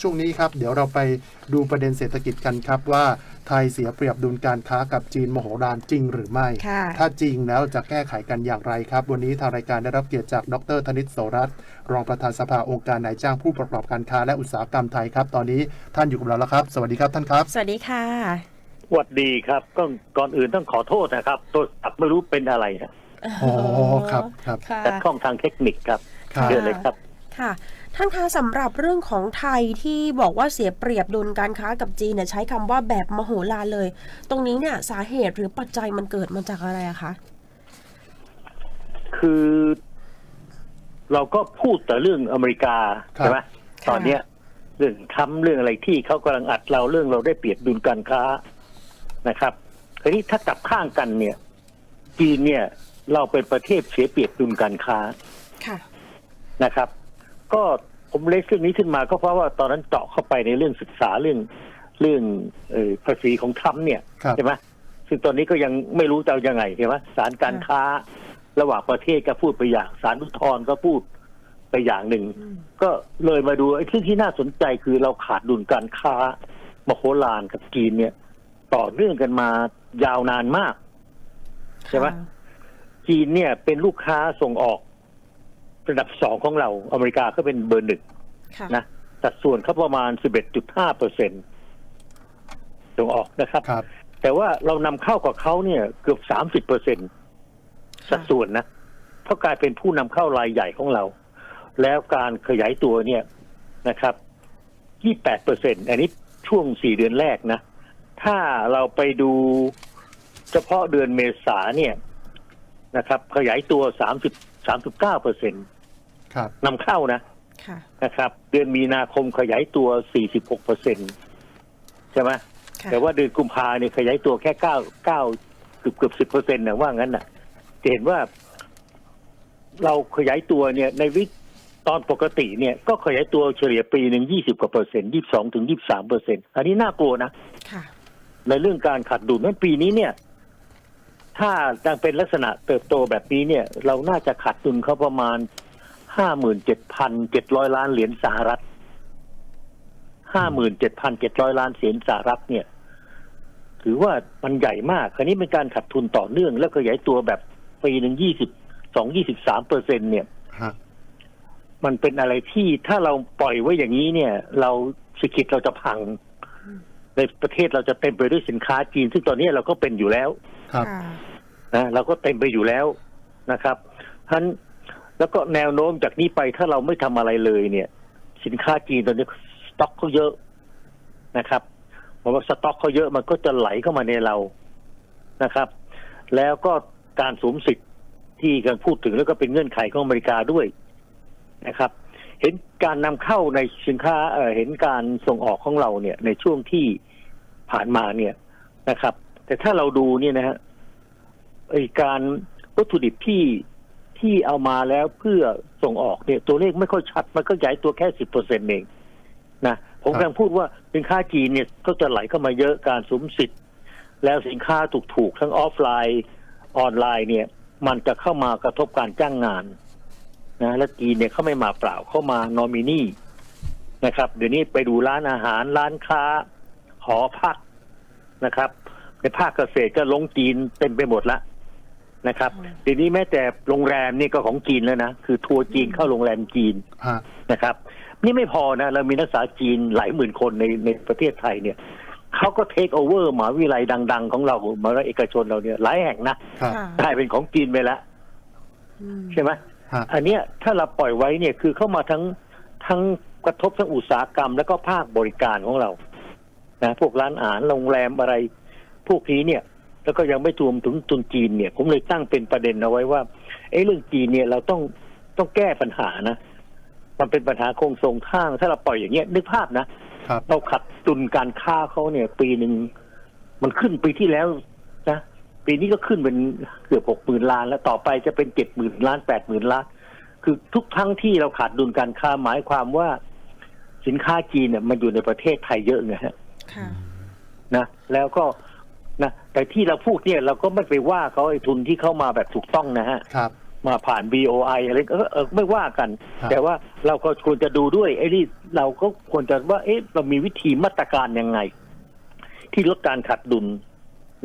ช่วงนี้ครับ เดี๋ยวเราไปดูประเด็นเศรษฐกิจกันครับว่าไทยเสียเปรียบดุลการค้ากับจีนมโหฬารจริงหรือไม่ค่ะถ้าจริงแล้วจะแก้ไขกันอย่างไรครับ วันนี้ทางรายการได้รับเกียรติจากดรธนิตโสรัตน์รองประธานสภาองค์การนายจ้างผู้ประกอบการค้าและอุตสาหกรรมไทยครับ ตอนนี้ท่านอยู่กับเราแล้วครับ สวัสดีครับท่านครับ สวัสดีค่ะสวัสดีครับก็ก่อนอื่นต้องขอโทษนะครับโทรศัพท์ไม่รู้เป็นอะไรนะอ๋อครับครับค่ะขัดข้องทางเทคนิคครับครับเชิญเลยครับ ค่ะ ท่านคะสำหรับเรื่องของไทยที่บอกว่าเสียเปรียบดุลการค้ากับจีนเนี่ยใช้คำว่าแบบมโหฬารเลย ตรงนี้เนี่ยสาเหตุหรือปัจจัยมันเกิดมาจากอะไรอะคะ คือ เราก็พูดแต่เรื่องอเมริกาครับใช่ไหมค่ะตอนเนี้ยเรื่องทำเรื่องอะไรที่เขากำลังอัดเราเรื่องเราได้เปรียบดุลการค้านะครับทีนี้ถ้ากลับข้างกันเนี่ย จีนเนี่ย เราเป็นประเทศเสียเปรียบดุลการค้าค่ะนะครับ ก็ผมเลสเรื่องนี้ขึ้นมาก็เพราะว่าตอนนั้นเจาะเข้าไปในเรื่องศึกษาเรื่องเรื่องเออภาษีของทรัมป์เนี่ยครับใช่ไหมซึ่งตอนนี้ก็ยังไม่รู้จะเอายังไงใช่ไหมสารการค้า ระหว่างประเทศก็พูดไปอย่างสารอุทธรณ์ก็พูดไปอย่างหนึ่งอืมก็เลยมาดูไอ้ที่ที่น่าสนใจคือเราขาดดุลการค้ามโหฬารกับจีนเนี่ย ต่อเนื่องกันมายาวนานมากใช่ไหมจีนเนี่ยเป็นลูกค้าส่งออก ระดับสองของเราอเมริกาก็เป็นเบอร์หนึ่งค่ะนะสัดส่วนเขาประมาณ11.5เปอร์เซ็นส่งออกนะครับครับแต่ว่าเรานำเข้ากับเขาเนี่ยเกือบ30เปอร์เซ็นสัดส่วนนะเขากลายเป็นผู้นำเข้ารายใหญ่ของเรา แล้วการขยายตัวเนี่ยนะครับ28เปอร์เซ็นอันนี้ช่วง4เดือนแรกนะ ถ้าเราไปดูเฉพาะเดือนเมษาเนี่ยนะครับ ขยายตัว30 39เปอร์เซ็น ครับนำเข้านะค่ะนะครับ เดือนมีนาคมขยายตัว 46เปอร์เซ็นใช่ไหมค่ะแต่ว่าเดือนกุมภาเนี่ยขยายตัวแค่เก้าเก้าเกือบเกือบสิบเปอร์เซ็นต์นะว่างั้นน่ะจะเห็นว่า เราขยายตัวเนี่ยในวิตอนปกติเนี่ย ก็ขยายตัวเฉลี่ยปีหนึ่งยี่สิบกว่าเปอร์เซ็นต์ยี่สองถึงยี่สามเปอร์เซ็นต์อันนี้น่ากลัวนะ ค่ะ ในเรื่องการขาดดุลนั้นปีนี้เนี่ย ถ้ายังเป็นลักษณะเติบโตแบบนี้เนี่ย เราน่าจะขาดดุลเขาประมาณ ห้าหมื่นเจ็ดพันเจ็ดร้อยล้านเหรียญสหรัฐห้าหมื่นเจ็ดพันเจ็ดร้อยล้านเหรียญสหรัฐเนี่ย ถือว่ามันใหญ่มาก คราวนี้เป็นการขาดทุนต่อเนื่อง แล้วขยายตัวแบบปีหนึ่งยี่สิบสองยี่สิบสามเปอร์เซ็นเนี่ยฮะมันเป็นอะไรที่ถ้าเราปล่อยไว้อย่างนี้เนี่ย เราเศรษฐกิจเราจะพัง ในประเทศเราจะเต็มไปด้วยสินค้าจีน ซึ่งตอนนี้เราก็เป็นอยู่แล้ว ครับค่ะนะเราก็เต็มไปอยู่แล้วนะครับท่าน แล้วก็แนวโน้มจากนี้ไปถ้าเราไม่ทำอะไรเลยเนี่ย สินค้าจีนตอนนี้สต็อกเขาเยอะนะครับเพราะว่าสต็อกเขาเยอะมันก็จะไหลเข้ามาในเรานะครับ แล้วก็การสวมสิทธิ์ที่กำลังพูดถึงแล้วก็เป็นเงื่อนไขของอเมริกาด้วยนะครับ เห็นการนำเข้าในสินค้าเอ่อเห็นการส่งออกของเราเนี่ย ในช่วงที่ผ่านมาเนี่ยนะครับ แต่ถ้าเราดูเนี่ยนะฮะไอการวัตถุดิบที่ ที่เอามาแล้วเพื่อส่งออกเนี่ยตัวเลขไม่ค่อยชัด มันก็ใหญ่ตัวแค่สิบเปอร์เซ็นต์เองนะผมกำลังพูดว่าสินค้าจีนเนี่ยก็จะไหลเข้ามาเยอะการสมสิทธิ์ แล้วสินค้าถูกๆทั้งออฟไลน์ออนไลน์เนี่ย มันจะเข้ามากระทบการจ้างงานนะและจีนเนี่ยเขาไม่มาเปล่าเข้ามานอมินีนะครับ เดี๋ยวนี้ไปดูร้านอาหารร้านค้า หอพักนะครับ ในภาคเกษตรก็ลงจีนเต็มไปหมดละ นะครับอืมเดี๋ยวนี้แม้แต่โรงแรมนี่ก็ของจีนแล้วนะ คือทัวร์จีนเข้าโรงแรมจีนฮะนะครับ นี่ไม่พอนะ เรามีนักศึกษาจีนหลายหมื่นคนในในประเทศไทยเนี่ยเขาก็เทคโอเวอร์มหาวิทยาลัยดัง ๆ ของเรามหาวิทยาลัยเอกชนเราเนี่ยหลายแห่งนะครับค่ะกลายเป็นของจีนไปแล้วอืมใช่ไหมฮะอันเนี้ยถ้าเราปล่อยไว้เนี่ยคือเข้ามาทั้งทั้งกระทบทั้งอุตสาหกรรม แล้วก็ภาคบริการของเรานะพวกร้านอาหารโรงแรมอะไร พวกนี้เนี่ย แล้วก็ยังไม่รวมถึงตุนจีนเนี่ย ผมเลยตั้งเป็นประเด็นเอาไว้ว่าเอ้เรื่องจีนเนี่ยเราต้องต้องแก้ปัญหานะ มันเป็นปัญหาโครงสร้างข้าง ถ้าเราปล่อยอย่างเงี้ยนึกภาพนะครับเราขัดตุนการค้าเขาเนี่ย ปีหนึ่งมันขึ้นปีที่แล้วนะปีนี้ก็ขึ้นเป็นเกือบหกหมื่นล้าน แล้วต่อไปจะเป็นเจ็ดหมื่นล้านแปดหมื่นล้าน คือทุกทั้งที่เราขาดดุลการค้าหมายความว่า สินค้าจีนเนี่ยมันอยู่ในประเทศไทยเยอะไงฮะค่ะนะแล้วก็ นะแต่ที่เราพูดเนี่ยเราก็ไม่ไปว่าเขาไอ้ทุนที่เข้ามาแบบถูกต้องนะฮะครับมมาผ่าน BOI อะไรก็เออไม่ว่ากัน ครับแต่ว่าเราก็ควรจะดูด้วยไอ้นี่เราก็ควรจะว่า เอ๊ะเรามีวิธีมาตรการยังไง ที่ลดการขาดดุล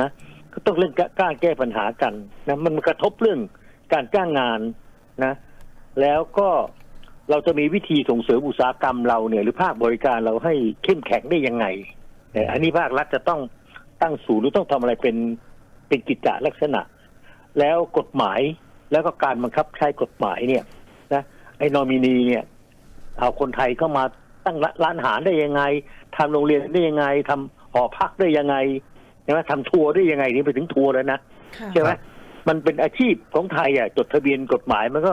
นะ ก็ต้องเรื่องกล้าแก้ปัญหากันนะมันกระทบเรื่องการจ้างงานนะ แล้วก็เราจะมีวิธีส่งเสริมอุตสาหกรรมเราเนี่ย หรือภาคบริการเราให้เข้มแข็งได้ยังไงเนี่ยอันนี้ภาครัฐจะต้อง ตั้งศูนย์หรือต้องทำอะไรเป็นเป็นกิจจลักษณะ แล้วกฎหมายแล้วก็การบังคับใช้กฎหมายเนี่ยนะไอ้นอมินีเนี่ยเอาคนไทยเข้ามาตั้งร้านอาหารได้ยังไงทำโรงเรียนได้ยังไงทำหอพักได้ยังไงใช่ไหมทำทัวร์ได้ยังไงนี่ไปถึงทัวร์แล้วนะค่ะใช่ไหมมันเป็นอาชีพของไทยอะจดทะเบียนกฎหมายมันก็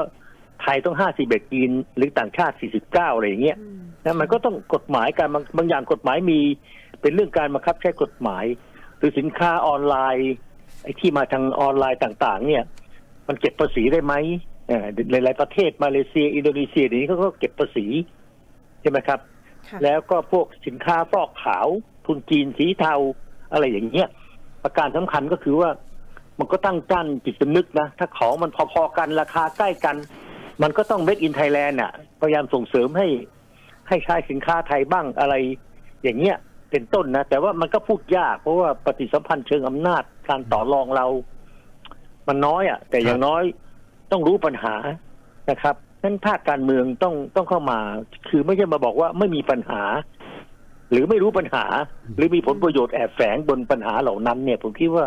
ไทยต้องห้าสิบเอ็ดจีนหรือต่างชาติสี่สิบเก้าอะไรอย่างเงี้ยอืมนะมันก็ต้องกฎหมายการบางบางอย่างกฎหมายมี เป็นเรื่องการบังคับใช้กฎหมาย หรือสินค้าออนไลน์ไอ้ที่มาทางออนไลน์ต่าง ๆ เนี่ย มันเก็บภาษีได้ไหมเอ่อหลายๆประเทศมาเลเซีย อินโดนีเซียเดี๋ยวนี้เขาก็เก็บภาษีใช่ไหมครับค่ะแล้วก็พวกสินค้าฟอกขาวทุนจีนสีเทาอะไรอย่างเงี้ยประการสำคัญก็คือว่า มันก็ตั้งจันจิตสำนึกนะ ถ้าของมันพอๆกันราคาใกล้กัน มันก็ต้อง make in Thailand อะพยายามส่งเสริมให้ให้ใช้สินค้าไทยบ้างอะไรอย่างเงี้ย เป็นต้นนะ แต่ว่ามันก็พูดยาก เพราะว่าปฏิสัมพันธ์เชิงอำนาจการต่อรองเรา มันน้อยอะ แต่อย่างน้อยต้องรู้ปัญหานะครับนั้นภาคการเมืองต้องต้องเข้ามา คือไม่ใช่มาบอกว่าไม่มีปัญหา หรือไม่รู้ปัญหา หรือมีผลประโยชน์แอบแฝงบนปัญหาเหล่านั้น เนี่ย ผมคิดว่า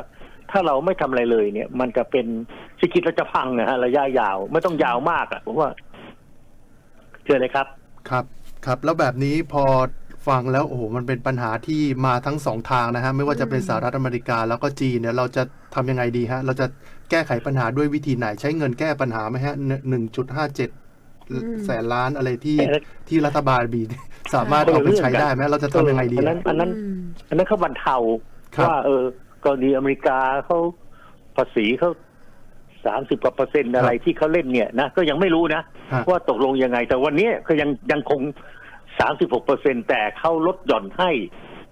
ถ้าเราไม่ทำอะไรเลยเนี่ย มันจะเป็นเศรษฐกิจเราจะพังนะฮะระยะยาว ไม่ต้องยาวมากอะผมว่าเชิญเลยครับ ครับ ครับ แล้วแบบนี้พอ ฟังแล้วโอ้โหมันเป็นปัญหาที่มาทั้งสองทางนะฮะไม่ว่าจะเป็นสหรัฐอเมริกาแล้วก็จีนเนี่ยเราจะทำยังไงดีฮะเราจะแก้ไขปัญหาด้วยวิธีไหนใช้เงินแก้ปัญหาไหมฮะหนึ่งจุดห้าเจ็ดอืมแสนล้านอะไรที่แต่ละที่รัฐบาลบีสามารถเอาไปใช้ได้ไหมเราจะทำยังไงดีอันฮะนั้นอันนั้นอืมอันนั้นเขาบรรเทาครับว่าเออกรณีอเมริกาเขาภาษีเขาสามสิบกว่าเปอร์เซ็นต์อะไรที่เขาเล่นเนี่ยนะก็ยังไม่รู้นะฮะว่าตกลงยังไง แต่วันนี้ก็ยังยังคง สามสิบหกเปอร์เซ็นแต่เขาลดหย่อนให้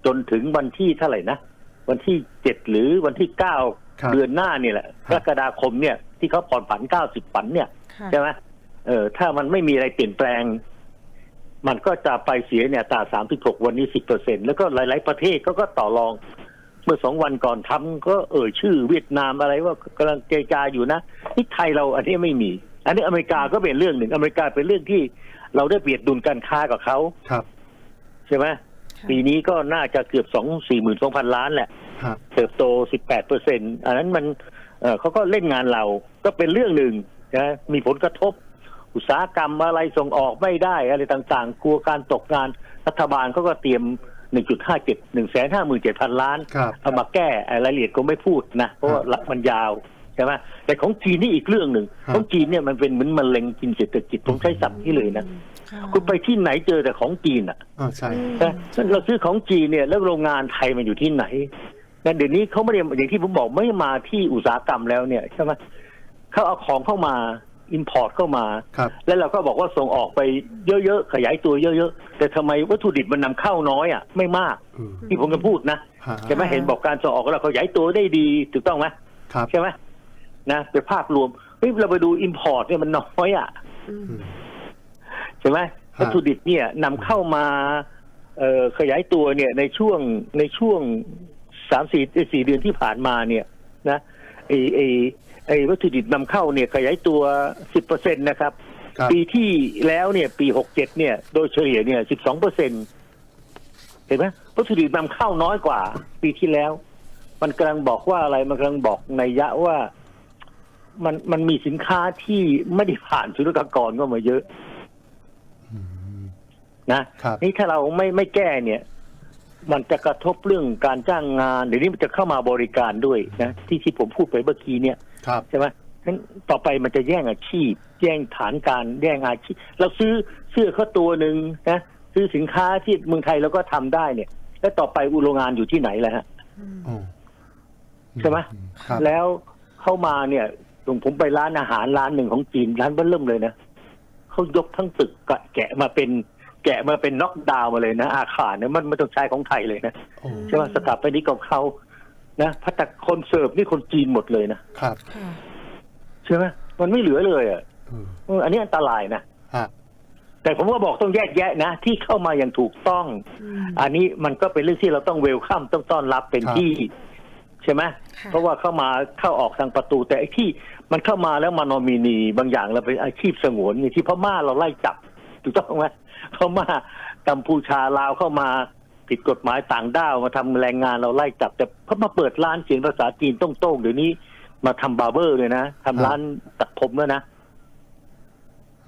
จนถึงวันที่เท่าไหร่นะ วันที่เจ็ดหรือวันที่เก้าครับเดือนหน้าเนี่ยแหละคกรัรบกฎาคมเนี่ย ที่เขาผ่อนผันเก้าสิบปันเนี่ยค่ะใช่ไหมเออถ้ามันไม่มีอะไรเปลี่ยนแปลง มันก็จะไปเสียเนี่ยตราสามสิบหกวันนี้สิบเปอร์เซ็นแล้วก็หลาย ๆ ประเทศเขาก็ต่อรอง เมื่อสองวันก่อนทำก็เอ่ยชื่อเวียดนามอะไรว่ากำลังเจรจาอยู่นะที่ไทยเราอันนี้ไม่มี อันนี้อเมริกาก็เป็นเรื่องหนึ่ง อเมริกาเป็นเรื่องที่ เราได้เบียดดุลการค้ากับเขาครับ ใช่ไหมค่ะปีนี้ก็น่าจะเกือบสองสี่หมื่นสองพันล้านแหละฮะเติบโต18เปอร์เซ็นอันนั้นมันเอ่อเขาก็เล่นงานเราก็เป็นเรื่องหนึ่งนะมีผลกระทบ อุตสาหกรรมอะไรส่งออกไม่ได้ อะไรต่างๆ กลัวการตกงานรัฐบาลเขาก็เตรียม1.57 157,000ล้านครับเอามาแก้รายละเอียดก็ไม่พูดนะ เพราะว่ามันยาวใช่ไหมแต่ของจีนนี่อีกเรื่องหนึ่งครับของจีนเนี่ยมันเป็นเหมือนมะเร็งกินเศรษฐกิจผมใช้ศัพท์ที่เลยนะค่ะคุณไปที่ไหนเจอแต่ของจีนอะอ่าใช่อืมนะเราซื้อของจีนเนี่ยแล้วโรงงานไทยมันอยู่ที่ไหนนะเดี๋ยวนี้เขาไม่ได้อย่างที่ผมบอกไม่มาที่อุตสาหกรรมแล้วเนี่ยใช่ไหมเขาเอาของเข้ามาอินพอร์ตเข้ามาครับแล้วเราก็บอกว่าส่งออกไปเยอะๆ ขยายตัวเยอะๆ แต่ทำไมวัตถุดิบมันนำเข้าน้อยอะไม่มากอืมที่ผมจะพูดนะฮะใช่ไหมเห็นบอกการส่งออกเราขยายตัวได้ดีถูกต้องไหมครับใช่ไหม นะเป็นภาพรวมเฮ้ยเราไปดูอินพอร์ตเนี่ยมันน้อยอะอืมอืมใช่ไหมวัตถุดิบเนี่ยนำเข้ามาเอ่อขยายตัวเนี่ยในช่วงในช่วงสามสี่สี่เดือนที่ผ่านมาเนี่ย นะไอไอไอวัตถุดิบนำเข้าเนี่ยขยายตัวสิบเปอร์เซ็นตนะครับครับ ปีที่แล้วเนี่ย ปีหกเจ็ดเนี่ย โดยเฉลี่ยเนี่ยสิบสองเปอร์เซ็นเห็นไหมวัตถุดิบนำเข้าน้อยกว่า ปีที่แล้ว มันกำลังบอกว่าอะไรมันกำลังบอกในยยะว่า มันมันมีสินค้าที่ไม่ได้ผ่านศุลกากรก็มาเยอะอืมนะครับนี่ถ้าเราไม่ไม่แก้เนี่ย มันจะกระทบเรื่องการจ้างงานเดี๋ยวนี้มันจะเข้ามาบริการด้วยนะที่ที่ผมพูดไปเมื่อกี้เนี่ยครับใช่ไหมงั้นต่อไปมันจะแย่งอาชีพ แย่งฐานการแย่งอาชีพ เราซื้อเสื้อเขาตัวหนึ่งนะซื้อสินค้าที่เมืองไทยเราก็ทำได้เนี่ย แล้วต่อไปอุโรงงานอยู่ที่ไหนล่ะฮะอืมอ๋อใช่ไหมครับแล้วเข้ามาเนี่ย ผมผมไปร้านอาหารร้านหนึ่งของจีนร้านเบิ้ลเริ่มเลยนะเขายกทั้งตึกกะแกะมาเป็นแกะมาเป็นน็อกดาวน์มาเลยนะ อาคารเนี่ยมันไม่ต้องใช้ของไทยเลยนะโอ้ใช่ไหมสถาปนิกของเขานะพัตตาคนเสิร์ฟนี่คนจีนหมดเลยนะครับค่ะใช่ไหมมันไม่เหลือเลยอะเออเอออันนี้อันตรายนะฮะแต่ผมก็บอกต้องแยกแยะนะ ที่เข้ามาอย่างถูกต้องอืมอันนี้มันก็เป็นเรื่องที่เราต้องเวลคัมต้องต้อนรับเป็นที่ ใช่ไหมค่ะเพราะว่าเข้ามาเข้าออกทางประตู แต่ไอ้ที่มันเข้ามาแล้วมานอมินีบางอย่างเราเป็นอาชีพสงวนนี่ที่พม่าเราไล่จับถูกต้องไหมพม่ากัมพูชาลาวเข้ามาผิดกฎหมายต่างด้าวมาทำแรงงานเราไล่จับ แต่พอมาเปิดร้านเขียนภาษาจีนโต้งๆเดี๋ยวนี้มาทำบาร์เบอร์เลยนะทำร้านตัดผมแล้วนะ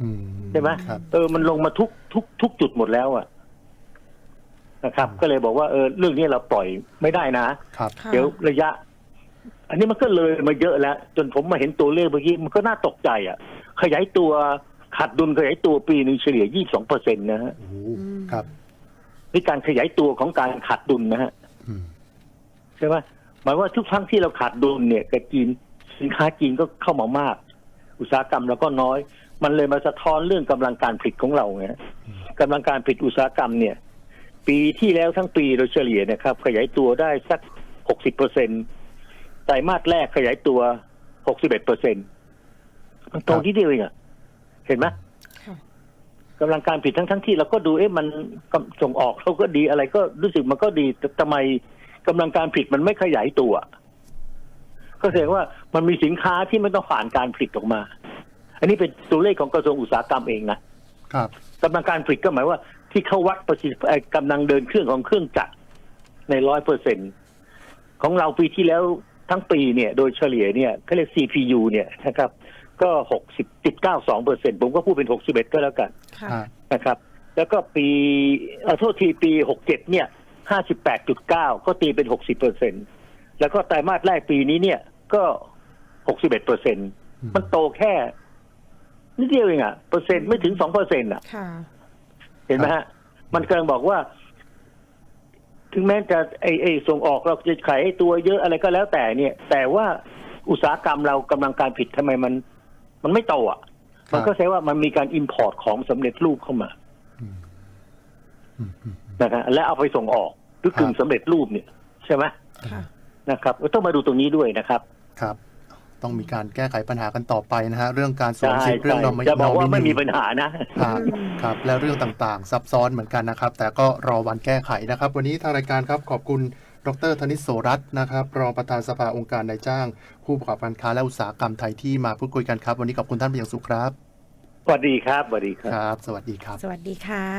อืมใช่ไหมครับเออมันลงมาทุกทุกทุกจุดหมดแล้วอะ นะครับ ก็เลยบอกว่าเออเรื่องนี้เราปล่อยไม่ได้นะ ครับค่ะเดี๋ยวระยะ อันนี้มันก็เลยมาเยอะแล้ว จนผมมาเห็นตัวเลขเมื่อกี้มันก็น่าตกใจอะขยายตัวขาดดุลขยายตัวปีหนึ่งเฉลี่ย 22เปอร์เซ็นต์นะฮะโอ้โหครับนี่การขยายตัวของการขาดดุลนะฮะอืมใช่ไหมหมายว่าทุกครั้งที่เราขาดดุลเนี่ยกับจีนสินค้าจีนก็เข้ามามาก อุตสาหกรรมเราก็น้อย มันเลยมาสะท้อนเรื่องกำลังการผลิตของเราไงกำลังการผลิตอุตสาหกรรมเนี่ย ปีที่แล้วทั้งปีโดยเฉลี่ยเนะครับ ขยายตัวได้สัก 60เปอร์เซ็นไตรมาสแรกขยายตัว 61เปอร์เซ็นมันโตที่เดียวเองอะเห็นไหมค่ะกำลังการผลิตทั้งทั้งที่เราก็ดูเอ๊ะมันกำส่งออกเราก็ดีอะไรก็รู้สึกมันก็ดีแต่ทำไมกำลังการผลิตมันไม่ขยายตัว ก็แสดงว่ามันมีสินค้าที่ไม่ต้องผ่านการผลิตออกมา อันนี้เป็นตัวเลขของกระทรวงอุตสาหกรรมเองนะครับกำลังการผลิตก็หมายว่า ที่เขาวัดประสิทธิภาพเอ่อกำลังเดินเครื่องของเครื่องจักรในร้อยเปอร์เซ็นของเราปีที่แล้วทั้งปีเนี่ย โดยเฉลี่ยเนี่ยเขาเรียก CPU เนี่ยนะครับ ก็หกสิบจุดเก้าสองเปอร์เซ็นผมก็พูดเป็นหกสิบเอ็ดก็แล้วกันค่ะฮะนะครับ แล้วก็ปีเอ่อโทษทีปีหกเจ็ดเนี่ยห้าสิบแปดจุดเก้าก็ตีเป็นหกสิบเปอร์เซ็นแล้วก็ไตรมาสแรกปีนี้เนี่ย ก็หกสิบเอ็ดเปอร์เซ็นมันโตแค่นิดเดียวเองอะเปอร์เซ็นต์ไม่ถึงสองเปอร์เซ็นต์อะค่ะ เห็นไหมฮะมันกำลังบอกว่า ถึงแม้จะไอไอส่งออกเราจะขายให้ตัวเยอะอะไรก็แล้วแต่เนี่ย แต่ว่าอุตสาหกรรมเรากำลังการผิดทำไมมัน มันไม่โตอะครับมันก็แสดงว่ามันมีการอิมพอร์ตของสำเร็จรูปเข้ามาอืมอืมอืมนะฮะและเอาไปส่งออกหรือกึ่งครับสำเร็จรูปเนี่ย ใช่ไหมค่ะนะครับก็ต้องมาดูตรงนี้ด้วยนะครับ ครับ ต้องมีการแก้ไขปัญหากันต่อไปนะฮะเรื่องการสวมใช่สิทธิ์เรื่องใช่นอมิจะบอกว่าไม่มีนอปัญหานะครับครับ และเรื่องต่างๆ ซับซ้อนเหมือนกันนะครับ แต่ก็รอวันแก้ไขนะครับ วันนี้ทางรายการครับขอบคุณดรธนิตโสรัตน์นะครับรองประธานสภาองค์การนายจ้าง ผู้ประกอบการค้าและอุตสาหกรรมไทยที่มาพูดคุยกันครับ วันนี้ขอบคุณท่านเป็นอย่างสูงครับสวัสดีครับสวัสดีครับครับสวัสดีครับ สวัสดีค่ะ